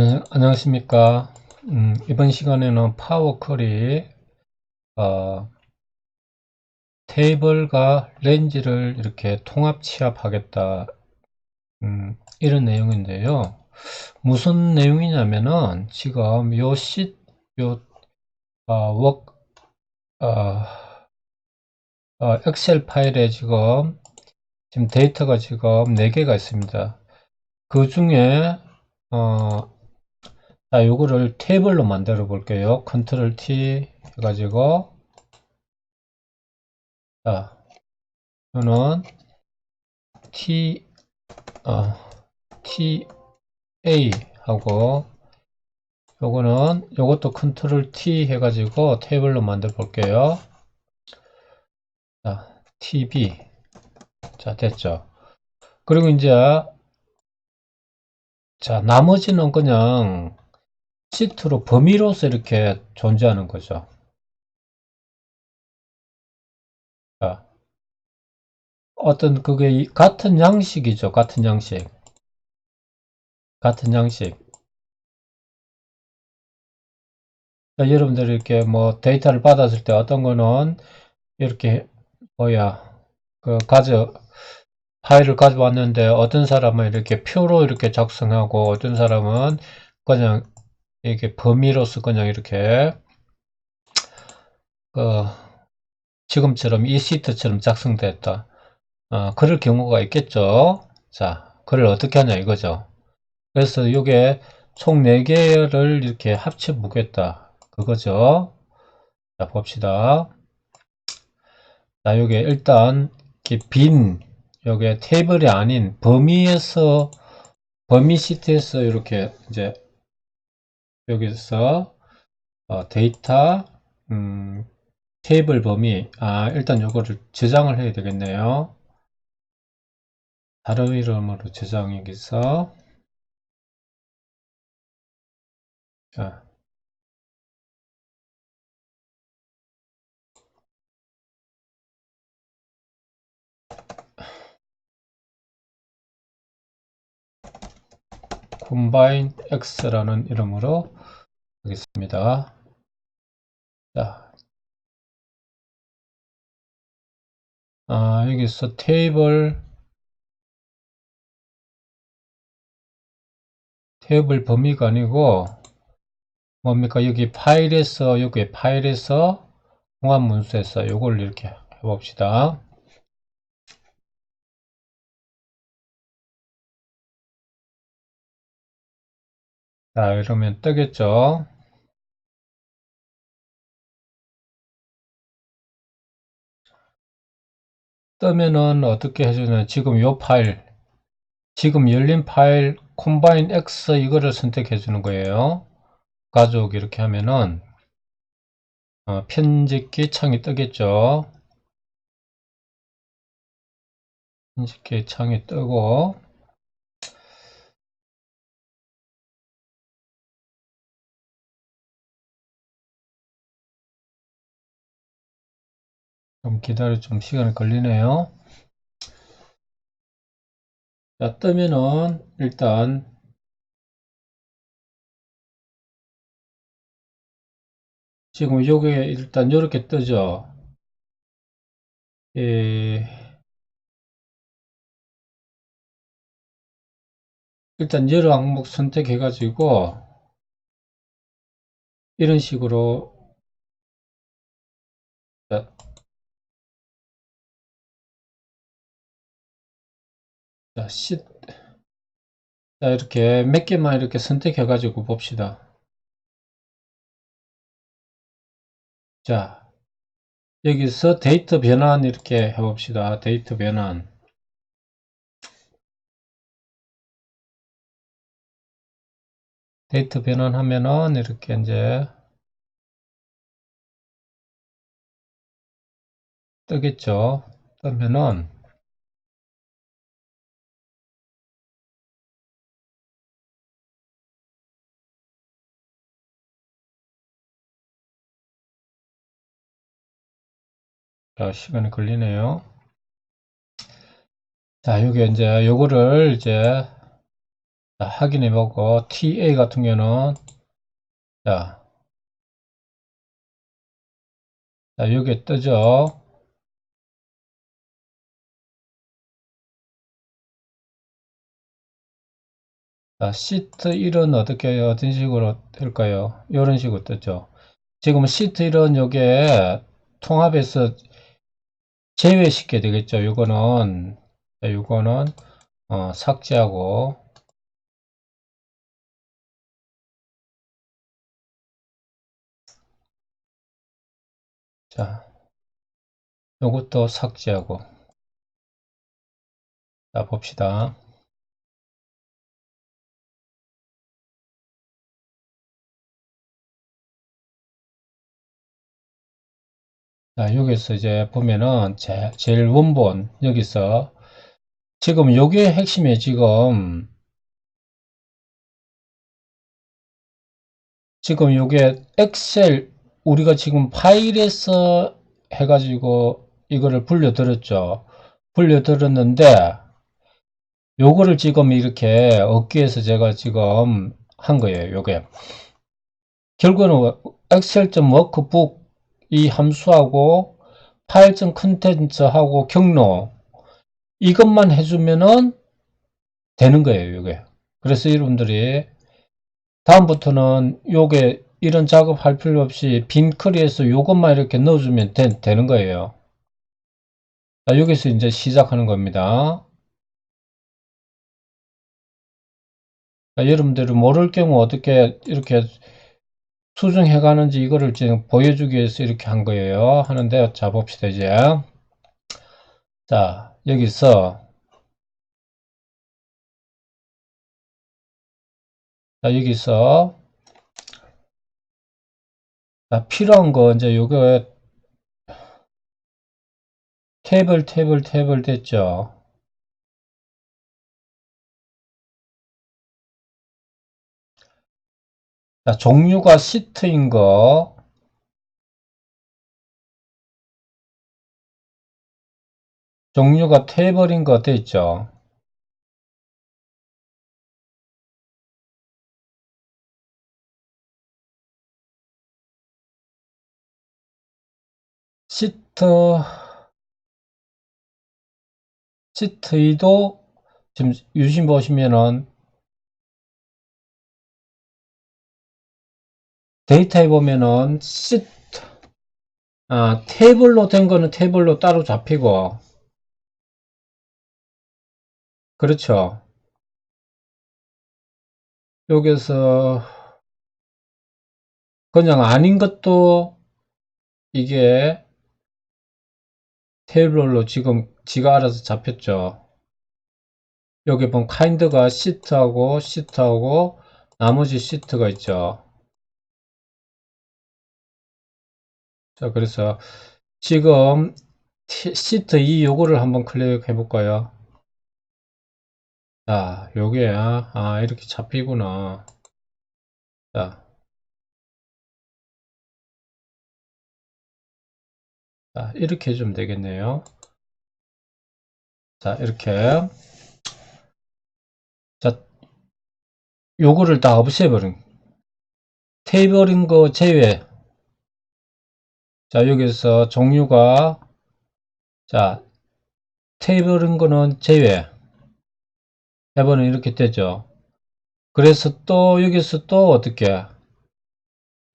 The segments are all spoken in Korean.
안녕, 안녕하십니까. 음, 이번 시간에는 파워 쿼리, 어, 테이블과 렌즈를 이렇게 통합 취합하겠다. 음, 이런 내용인데요. 무슨 내용이냐면은 지금 요 시, 요, 어, 워, 어, 어, 엑셀 파일에 지금, 지금 데이터가 지금 4개가 있습니다. 그 중에, 어, 자, 요거를 테이블로 만들어 볼게요. 컨트롤 T 해가지고, 자, 이거는 T, 어, TA 하고, 요거는, 요것도 컨트롤 T 해가지고 테이블로 만들어 볼게요. 자, TB. 자, 됐죠. 그리고 이제, 자, 나머지는 그냥 시트로 범위로서 이렇게 존재하는 거죠. 자, 어떤 그게 같은 양식이죠. 같은 양식. 같은 양식. 자, 여러분들 이렇게 뭐 데이터를 받았을 때 어떤 거는 이렇게 뭐야 그 가져 파일을 가져왔는데 어떤 사람은 이렇게 표로 이렇게 작성하고 어떤 사람은 그냥 이게 범위로서 그냥 이렇게 그 지금처럼 이 시트처럼 작성됐다. 어, 그럴 경우가 있겠죠. 자, 그걸 어떻게 하냐 이거죠. 그래서 이게 총 4개를 이렇게 합쳐 보겠다. 그거죠. 자, 봅시다. 자, 요게 일단 빈 요게 테이블이 아닌 범위에서 범위 시트에서 이렇게 이제 여기서 어, 데이터 음, 테이블 범위 아 일단 요거를 저장을 해야 되겠네요. 다른 이름으로 저장 여기서. 자. Combine x라는 이름으로 하겠습니다. 자, 아, 여기서 테이블 테이블 범위가 아니고 뭡니까 여기 파일에서 여기 파일에서 통합 문서에서 이걸 이렇게 해봅시다. 자, 이러면 뜨겠죠? 뜨면은 어떻게 해주냐. 지금 요 파일, 지금 열린 파일 콤바인 X 이거를 선택해 주는 거예요. 가족 이렇게 하면은 어, 편집기 창이 뜨겠죠. 편집기 창이 뜨고 좀 기다려 좀 시간이 걸리네요. 자, 뜨면은 일단 지금 요게 일단 이렇게 뜨죠. 예, 일단 여러 항목 선택해 가지고 이런 식으로 자, 자, 시, 자, 이렇게 몇 개만 이렇게 선택해 가지고 봅시다. 자, 여기서 데이터 변환 이렇게 해 봅시다. 데이터 변환. 데이터 변환하면은 이렇게 이제 뜨겠죠. 뜨면은 자, 시간이 걸리네요. 자, 여기 이제 요거를 이제 자, 확인해 보고 TA 같은 경우는 자, 자 여기 뜨죠. 자, 시트 1은 어떻게 어떤 식으로 될까요? 이런 식으로 뜨죠. 지금 시트 1은 요게 통합해서 제외시켜야 되겠죠. 요거는 자, 요거는 어, 삭제하고 자, 요것도 삭제하고 자, 봅시다. 자, 여기서 이제 보면은 제, 제일 원본 여기서 지금 요게 핵심이에요. 지금 지금 요게 엑셀 우리가 지금 파일에서 해가지고 이거를 불려들었죠. 불려들었는데 요거를 지금 이렇게 위해서 제가 지금 한 거예요. 요게 결국은 엑셀.워크북 이 함수하고 파일.컨텐츠하고 경로 이것만 해주면은 되는 거예요. 요게 그래서 여러분들이 다음부터는 요게 이런 작업할 필요 없이 빈 커리에서 요것만 이렇게 넣어주면 되, 되는 거예요. 자, 여기서 이제 시작하는 겁니다. 자, 여러분들이 모를 경우 어떻게 이렇게 수정해 가는지 이거를 지금 보여주기 위해서 이렇게 한 거예요. 하는데 자 봅시다 이제. 자 여기서 자 여기서 자, 필요한 거 이제 요거 탭을 탭을 탭을 됐죠. 자, 종류가 시트인 거 종류가 탭을인 거 됐죠. 시트 시트 2도 지금 유심 보시면은 데이터에 보면은 시트 아, 테이블로 된 거는 테이블로 따로 잡히고 그렇죠. 여기서 그냥 아닌 것도 이게 테이블로 지금 지가 알아서 잡혔죠. 여기 보면 카인드가 시트하고 시트하고 나머지 시트가 있죠. 자, 그래서 지금 시트 2 요거를 한번 클릭해 볼까요? 자, 요게 아, 이렇게 잡히구나. 자. 자, 이렇게 해주면 되겠네요. 자, 이렇게. 자, 요거를 다 없애버린. 테이블인 거 제외. 자, 여기서 종류가, 자, 테이블인 거는 제외. 해보는 이렇게 되죠. 그래서 또, 여기서 또 어떻게,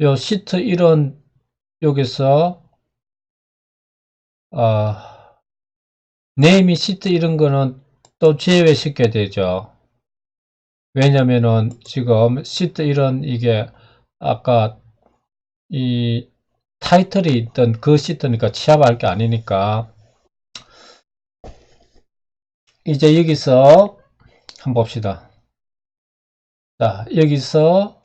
요 시트 1은 여기서, 어, 네임이 시트 이런 거는 또 제외시켜야 되죠. 왜냐면은 지금 시트 이런 이게 아까 이 타이틀이 있던 그 시트니까 취합할 게 아니니까 이제 여기서 한번 봅시다. 자 여기서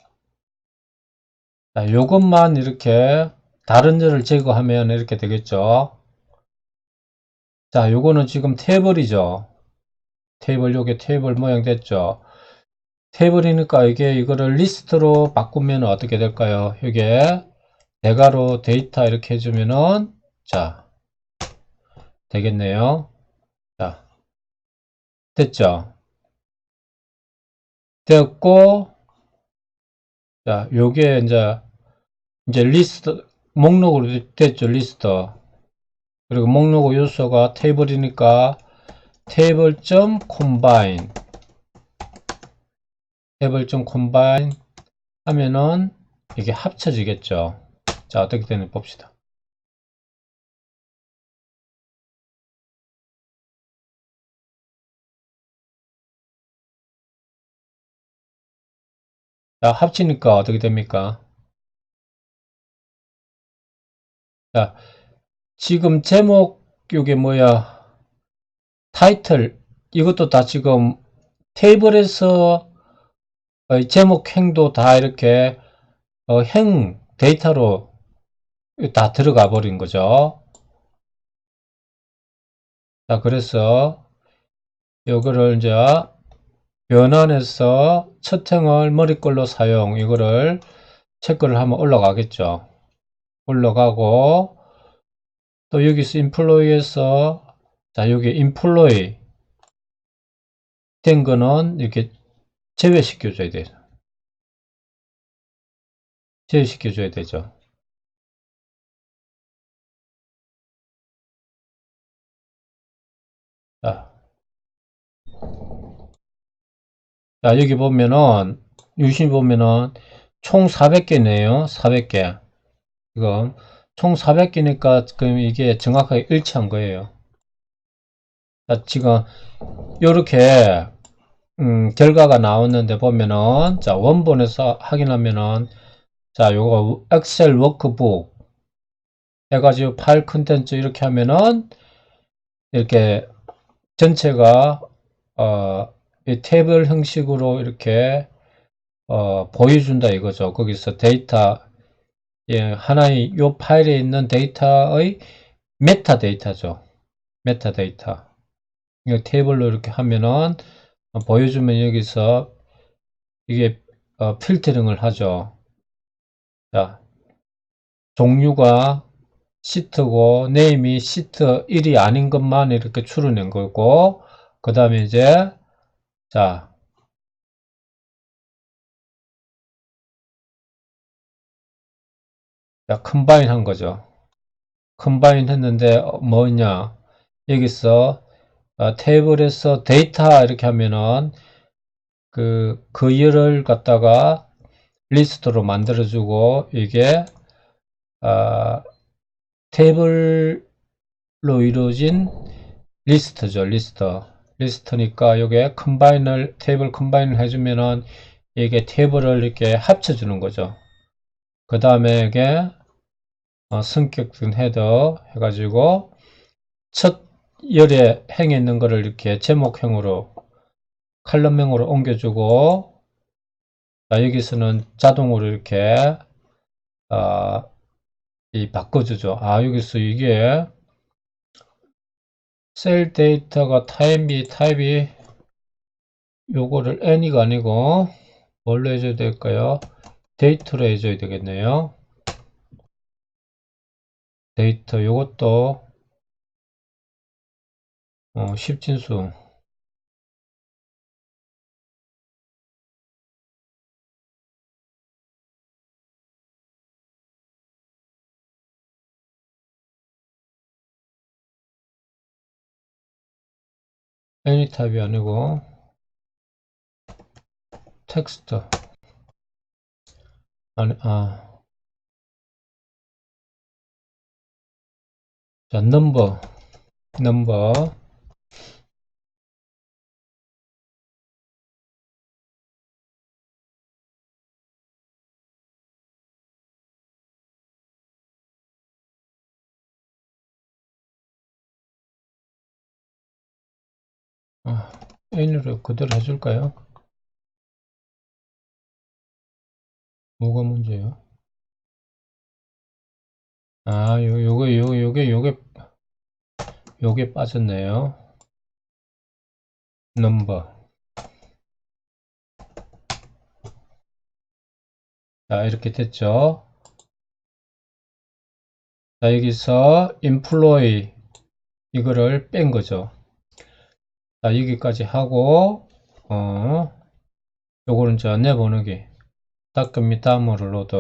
자 요것만 이렇게 다른 절을 제거하면 이렇게 되겠죠. 자 요거는 지금 테이블이죠. 테이블 요게 테이블 모양 됐죠. 테이블이니까 이게 이거를 리스트로 바꾸면 어떻게 될까요? 이게 대괄호 데이터 이렇게 해주면은 자 되겠네요. 자 됐죠. 되었고, 자, 요게 이제, 이제 리스트, 목록으로 됐죠, 리스트. 그리고 목록 요소가 테이블이니까 테이블.combine 테이블.combine 하면은 이게 합쳐지겠죠. 자, 어떻게 되는지 봅시다. 자, 합치니까 어떻게 됩니까? 자, 지금 제목, 요게 뭐야? 타이틀, 이것도 다 지금 테이블에서 어, 제목 행도 다 이렇게 어, 행 데이터로 다 들어가 버린 거죠. 자, 그래서 요거를 이제 변환해서 첫 행을 머리글로 사용 이거를 체크를 하면 올라가겠죠. 올라가고 또 여기서 인플로이에서 자 여기 인플로이 된 거는 이렇게 제외시켜 줘야 돼요. 제외시켜 줘야 되죠. 자, 자 여기 보면은 유심 보면은 총 400개네요. 400개. 지금 총 400개니까 그럼 이게 정확하게 일치한 거예요. 자, 지금 이렇게 음, 결과가 나왔는데 보면은 자 원본에서 확인하면은 자 요거 엑셀 워크북 해가지고 파일 컨텐츠 이렇게 하면은 이렇게 전체가 어, 이 테이블 형식으로 이렇게 어, 보여준다 이거죠. 거기서 데이터 예, 하나의 요 파일에 있는 데이터의 메타 데이터죠. 메타 데이터. 이 테이블로 이렇게 하면은 어, 보여주면 여기서 이게 어, 필터링을 하죠. 자, 종류가 시트고 네임이 시트 1이 아닌 것만 이렇게 추려낸 거고 그 다음에 이제 자 자, 컴바인 한 거죠. 컴바인 했는데 어, 뭐냐 여기서 어, 테이블에서 데이터 이렇게 하면은 그, 그 열을 갖다가 리스트로 만들어주고 이게 어, 테이블로 이루어진 리스트죠 리스트 리스트니까 이게 컴바인을 테이블 컴바인을 해주면은 이게 테이블을 이렇게 합쳐주는 거죠. 그 다음에 이게 어, 성격은 헤더 해가지고 첫 열에 행에 있는 거를 이렇게 제목형으로 칼럼명으로 옮겨주고 자, 여기서는 자동으로 이렇게 어, 이 바꿔주죠. 아 여기서 이게 셀 데이터가 타입이 타입이 요거를 any가 아니고 뭘로 해줘야 될까요? 데이터로 해줘야 되겠네요. 데이터 요것도 어, 십진수 애니 탑이 아니고 텍스트. 아니 아. 자, 넘버 넘버 아, N으로 그대로 해줄까요? 뭐가 문제요? 아, 요, 요거, 요, 요게, 요게, 요게 빠졌네요. 넘버. 자, 이렇게 됐죠. 자, 여기서 employee 이거를 뺀 거죠. 자, 여기까지 하고, 어, 요거는 이제 내보내기. 닦음이 다음으로 로드.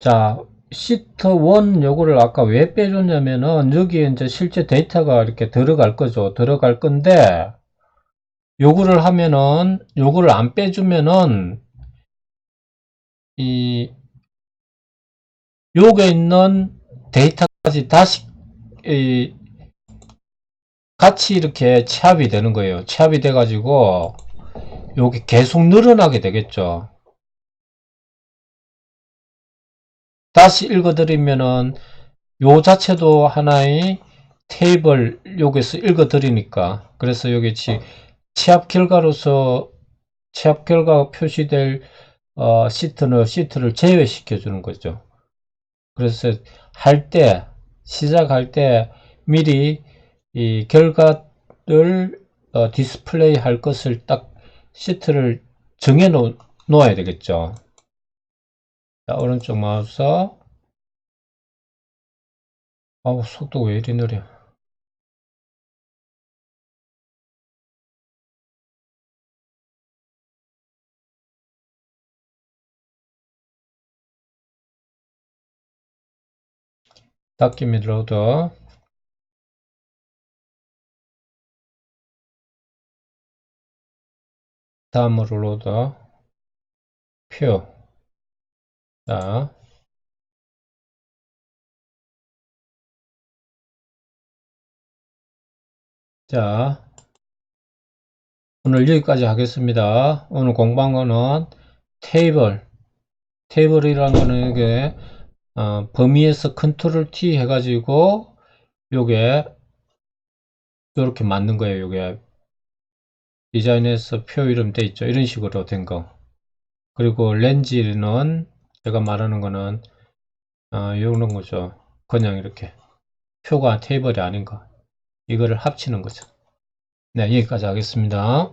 자, 시트 1 요거를 아까 왜 빼줬냐면은 여기에 이제 실제 데이터가 이렇게 들어갈 거죠. 들어갈 건데 요거를 하면은 요거를 안 빼주면은 이 요게 있는 데이터까지 다시 이 같이 이렇게 취합이 되는 거예요. 취합이 돼 가지고 요게 계속 늘어나게 되겠죠. 다시 읽어드리면은 요 자체도 하나의 테이블 여기서 읽어드리니까 그래서 여기 치, 취합 결과로서 취합 결과가 표시될 어, 시트는 시트를 제외시켜 주는 거죠. 그래서 할 때 시작할 때 미리 이 결과를 어, 디스플레이 할 것을 딱 시트를 정해 놓, 놓아야 되겠죠. 자, 오른쪽 마우스. 아우, 속도 왜 이리 느려. 닫기 및 로드. 다음으로 로드. 표. 자. 자. 오늘 여기까지 하겠습니다. 오늘 공부한 거는 테이블. 테이블이라는 거는 이게 어, 범위에서 컨트롤 T 해가지고 요게 이렇게 만든 거예요. 요게 디자인에서 표 이름 돼 있죠. 이런 식으로 된 거. 그리고 렌즈는 제가 말하는 거는 어, 이런 거죠. 그냥 이렇게 표가 테이블이 아닌 거. 이거를 합치는 거죠. 네, 여기까지 하겠습니다.